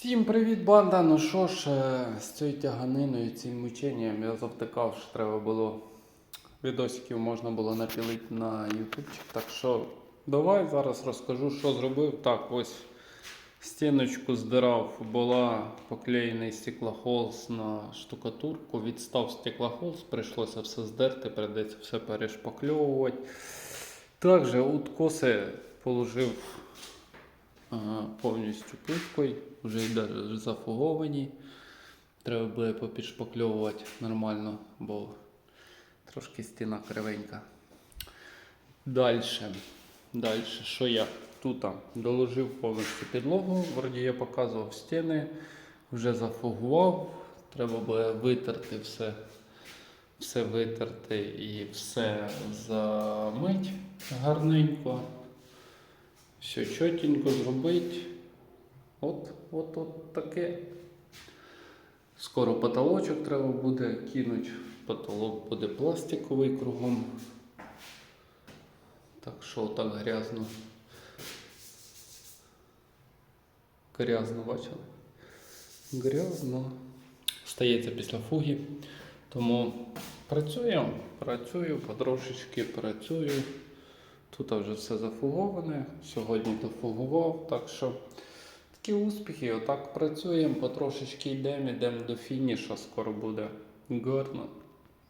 Всім привіт, банда! Ну що ж, з цією тяганиною, цим мученням я завтикав, що треба було відосиків можна було напілити на ютубчик. Так що давай зараз розкажу, що зробив. Так, ось стіночку здирав, була поклеєний стеклохолз на штукатурку. Відстав стеклохолз, прийшлося все здерти, прийдеться все перешпакльовувати. Також откоси положив повністю плиткою, вже йде зафуговані. Треба буде попідшпакльовувати нормально, бо трошки стіна кривенька. Далі. Далі, що я тут доложив повністю підлогу, вроді я показував стіни, вже зафугував. Треба буде витерти все, все витерти і все замить гарненько. Все чотенько зробити. От, от, от таке. Скоро потолочок треба буде кинути. Потолок буде пластиковий кругом. Так що так грязно. Грязно бачили? Грязно. Стається після фуги. Тому працюємо, працюю, потрошечки працюю. Тут вже все зафуговане. Сьогодні дофугував, так що такі успіхи. Отак працюємо, потрошечки йдемо, йдемо до фінішу, скоро буде гарно.